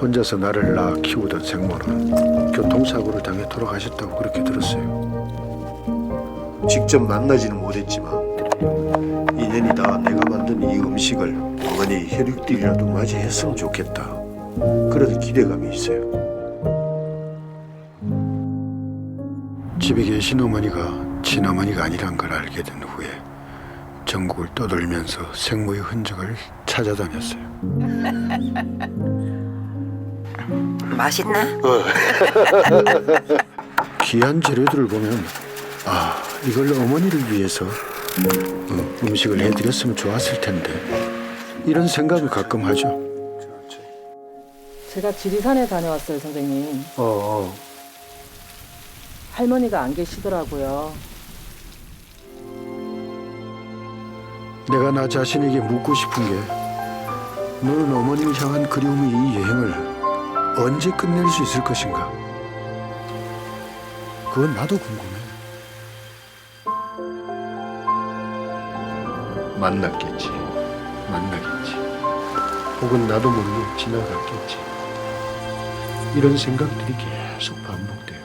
혼자서 나를 낳아 키우던 생모는 교통사고를 당해 돌아가셨다고 그렇게 들었어요. 직접 만나지는 못했지만 인연이 다 내가 만든 이 음식을 어머니 혈육들이라도 맞이했으면 좋겠다. 그런 기대감이 있어요. 집에 계신 어머니가 친어머니가 아니란 걸 알게 된 후에 전국을 떠돌면서 생모의 흔적을 찾아다녔어요. 맛있나? 귀한 재료들을 보면 아 이걸 어머니를 위해서 어, 음식을 해드렸으면 좋았을 텐데 이런 생각을 가끔 하죠. 제가 지리산에 다녀왔어요, 선생님. 어, 어. 할머니가 안 계시더라고요. 내가 나 자신에게 묻고 싶은 게 너는 어머니를 향한 그리움의 이 여행을 언제 끝낼 수 있을 것인가? 그건 나도 궁금해. 만났겠지, 만나겠지. 혹은 나도 모르게 지나갔겠지. 이런 생각들이 계속 반복돼요.